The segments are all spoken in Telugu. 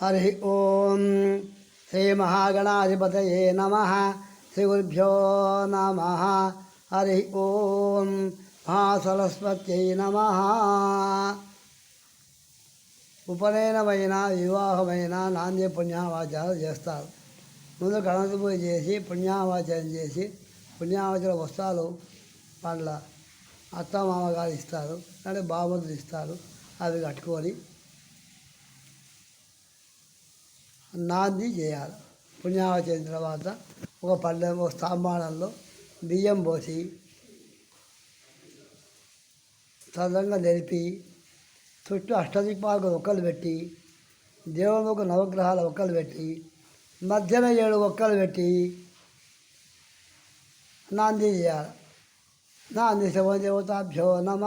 హరి ఓం శ్రీ మహాగణాధిపతయే నమ శ్రీ గురుభ్యో నమ హరి ఓం మహాసరస్వత్యై నమ ఉపనయనమైన వివాహమైన నాంది పుణ్యావాచాలు చేస్తారు। ముందు గణపతి పూజ చేసి పుణ్యావాచనం చేసి పుణ్యావాచన వస్త్రాలు వాళ్ళ అత్తమామగారు ఇస్తారు అంటే బాబులు ఇస్తారు అవి కట్టుకొని నాంది చేయాలి. పుణ్యావచన తర్వాత ఒక పల్లె ఒక స్తాంబాణంలో బియ్యం పోసి సరళంగా నిలిపి చుట్టూ అష్టదిక్పాలకు ఒక్కలు పెట్టి దేవుళ్ళకు నవగ్రహాల ఒక్కలు పెట్టి మధ్యన ఏడు ఒక్కలు పెట్టి నాంది చేయాలి. నాంది శివదేవతాభ్యో నమ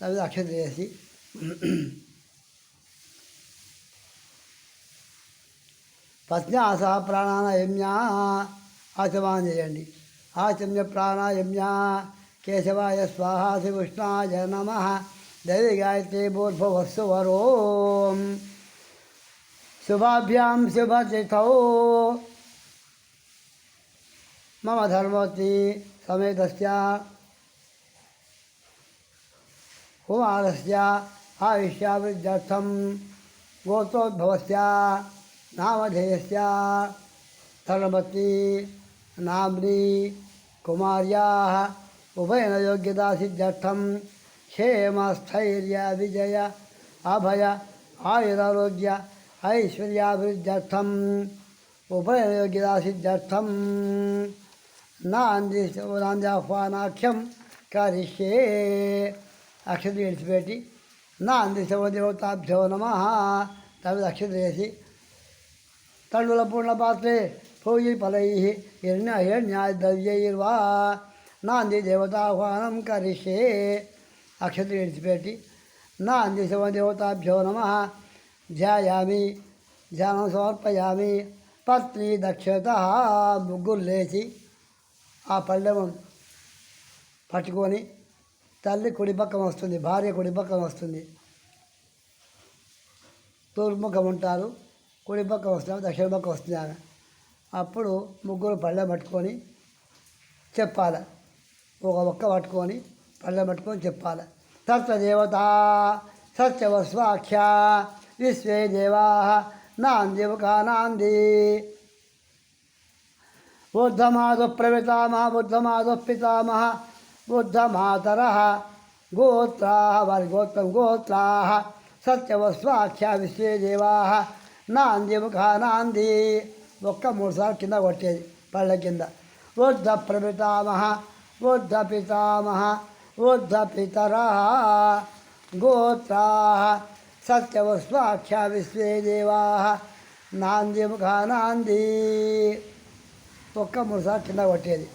అక్షత చేసి పత్న్యాస ప్రాణాయామ్య ఆచమనం చేయండి ఆచమ్య ప్రాణాయామ్య కేశవాయ స్వాహ శ్రీకృష్ణాయ నమ దైవి గాయత్రి భూర్భవస్సు వరోం శుభాభ్యాం శుభతిథౌ మమ ధర్మవతి సమేతస్య కుమారస్య ఆయుష్యాభివృద్ధ్యర్థం గోత్రోద్భవస్య नामधेयस्य धर्मवती नाम्नी, कुमार्याः उभयन क्षेम स्थर्य विजय अभय, आयुरारोग्य ऐश्वर्याभिवृद्ध्यर्थम् उभयन सिद्ध नान्दी नान्दाह्वानाख्यं करिष्ये। अक्षत्र इಳಿಸಬೇಡಿ नान्दिसवदेवताभ्यो नमः। तद् अक्षत्रेसि తణుల పూర్ణపాత్రే పోయి ఫలై హిరణ్య హిరణ్యాయ ద్రవ్యైర్వా నాంది దేవతాహ్వానం కరిష్యే. అక్షత విడిచిపెట్టి నాంది శివదేవతాభ్యో నమ. ధ్యాయామి ధ్యానం సమర్పయామి. పత్ని దక్షత ముగ్గురు లేచి ఆ పళ్ళెం పట్టుకొని తల్లి కుడిపక్కం వస్తుంది భార్య కుడిపక్కం వస్తుంది. తూర్ముఖం ఉంటారు కుడి పక్క వస్తున్నాము దక్షిణ పక్క వస్తున్నాము అప్పుడు ముగ్గురు పళ్ళెం పట్టుకొని చెప్పాలి. ఒక ఒక్క పట్టుకొని పళ్ళెం పట్టుకొని చెప్పాలి. సత్వదేవత సత్యవస్వాఖ్య విశ్వే దేవా నాందివకా నాంది. బుద్ధమాధవ ప్రవితామహ బుద్ధమాధు పితామహ బుద్ధమాతర గోత్రా వారి గోత్రం గోత్రా సత్యవస్వాఖ్య విశ్వే దేవా నాందిముఖ నాంది ఒక్క మూడు సార్లు కింద కొట్టేది పళ్ళ కింద. వృద్ధ ప్రపితామహ వృద్ధ పితామహ వృద్ధ పితర గోత్రా సత్యవస్వాఖ్య విశ్వే దేవా నాందిముఖ నాంది. ఒక్క మూడు కింద కొట్టేది.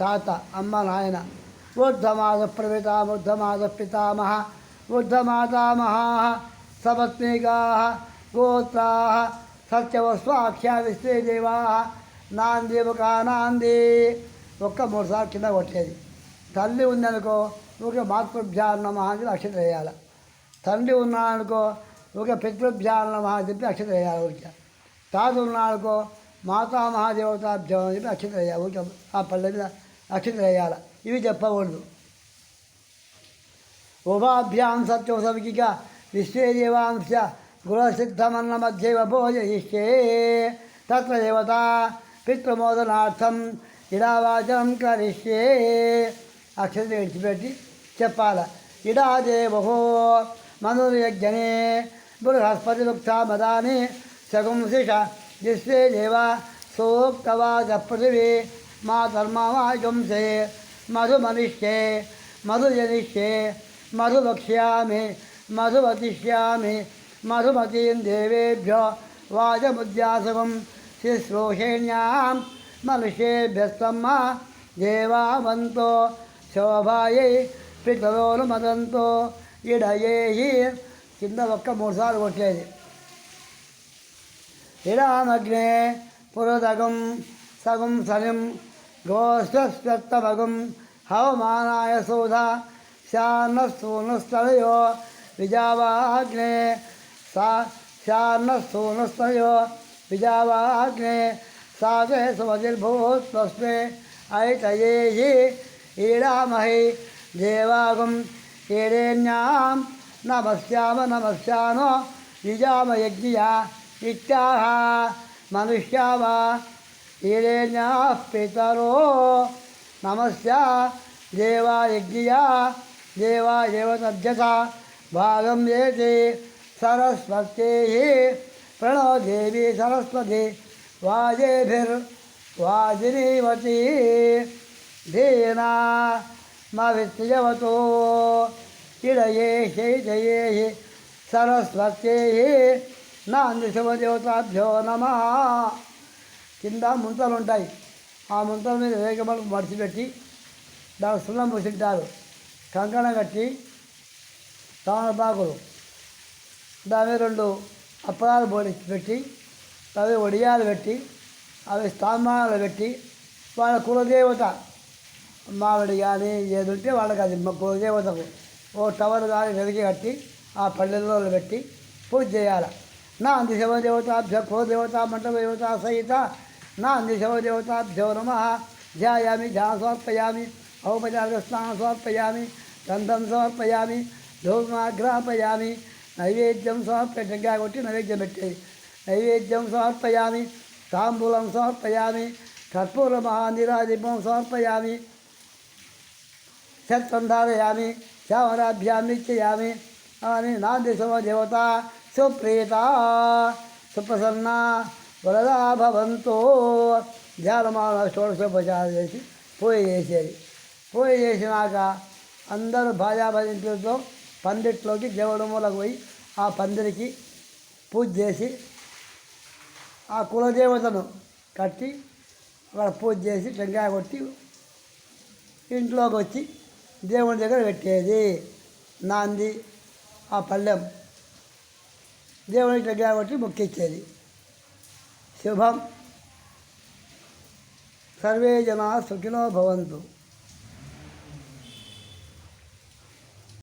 తాత అమ్మ నాయన బుద్ధమాద ప్రవిత బుద్ధమాద పితామహ బుద్ధమాతామహా సపత్నికా గోత్రా సత్యవస్వాఖ్యా విశ్వే దేవా ఒక నాంది ఒక్క మూడు సార్లు కింద కొట్టేది। తల్లి ఉందనుకో ఒక మాతృభ్యాన్న మహా అని చెప్పి అక్షత వేయాలి. తండ్రి ఉన్నాడనుకో ఒక పితృభ్యాన్న మహా అని చెప్పి అక్షత వేయాలి ఊరికే. తాత ఉన్నాడనుకో మాతా మహాదేవతాభ్యం అని చెప్పి అక్షత వేయాలి ఊరికే. ఆ పల్లె మీద అక్షత వేయాలి. ఇవి చెప్పకూడదు. ఉభాభ్యాం సత్యోసవిక విశ్వేదేవాంశ గృహసిద్ధమన్న మధ్యవ భోజయిష్యే తత్ర దేవత పితృమోదనార్థం ఇడావాచనం కరిష్యే అక్షరం విడిచిపెట్టి చెప్పాల ఇడా దేవో మనుర్యజ్ఞనే బృహస్పతి మదాని సగుంశిష విశ్వే దేవ సూక్తవాజ పృథివీ మా ధర్మమాగుంసే మధుమనిష్యే మధుజనిష్యే మధు వక్ష్యామి మధు మధుమతీం దేవేభ్యో వాజముద్యాసవం శుశ్రూషేణ్యాం మనుష్యేభ్యస్తమ్మ దేవామంతో శోభాయై పితరోలు మదంతో ఇడయేహి కింద ఒక్క మూడుసార్లు కొట్టేది. ఇడామగ్నే పురదగం సగం సలిం గోష్ఠస్వత్తమగం హవమానాయ సోధ శానస్తూనస్థలయో విజావాగ్నే సా శాన్నస్తూనస్తయో విజావాగ్నే సాగే సుమతిర్భూత్వస్మే ఐతయేహి ఈడామహి దేవాగం ఏడేణ్యాం నమస్యామ నమస్యానో నిజామ యజ్ఞియ ఇత్యాహ మనుష్యావ ఈడేణ్యా పితరో నమస్య దేవా యజ్ఞియ దేవా దేవతభ్యత భాగం ఏతి సరస్వత్యై ప్రణో దేవి సరస్వతి వాజేభిర్వాజినీవతి ధీనా మా విత్యవతో ఇడయే శైతయే సరస్వత్యై నాంది శివదేవతాభ్యో నమ కింద ముంతలు ఉంటాయి. ఆ ముంతల మీద వేగమలు మడిచిపెట్టి దాని సున్నం పూసింటారు కంకణం కట్టి తామలపాకులు దాని మీద రెండు అప్పడాలు బోడి పెట్టి అవి వడియాలు పెట్టి అవి స్థానాలు పెట్టి వాళ్ళ కులదేవత. మామిడి కానీ ఏది ఉంటే వాళ్ళకి అది మా కులదేవతకు. ఓ టవర్ కానీ వెలిగి కట్టి ఆ పల్లెల్లో పెట్టి పూజ చేయాలి. నా అంది శివదేవతాభ్య కులదేవత మండప దేవత సహిత నా అంది శివదేవతాభ్యో నమ. ధ్యాయామి ధ్యాన సమర్పయామి ఔపచారిక స్నానం సమర్పయామి గంధం సమర్పయామి ధూమాగ్రాపయామి నైవేద్యం సమర్పయ టెంకాయ కొట్టి నైవేద్యం పెట్టాయి నైవేద్యం సమర్పయామి. తాంబూలం సమర్పయామి. కర్పూర మహానిరాదీపం సమర్పయామి. క్షత్రం ధారయామి. శ్యామరాభ్యాం నిత్యయామి. అని నాందిశవ దేవత సుప్రీత సుప్రసన్న వరదా భవంతో ధ్యానమాన షోడశోపచారం చేసి పూజ చేసేది. పూజ చేసినాక అందరూ భాజాభజంతులతో పందిట్లోకి దేవుడు మూలకు పోయి ఆ పందిరికి పూజ చేసి ఆ కులదేవతను కట్టి అక్కడ పూజ చేసి టెంకాయ కొట్టి ఇంట్లోకి వచ్చి దేవుని దగ్గర పెట్టేది. నాంది ఆ పళ్ళెం. దేవునికి టెంకాయ కొట్టి మొక్కిచ్చేది. శుభం. సర్వే జనా సుఖినో భవంతు.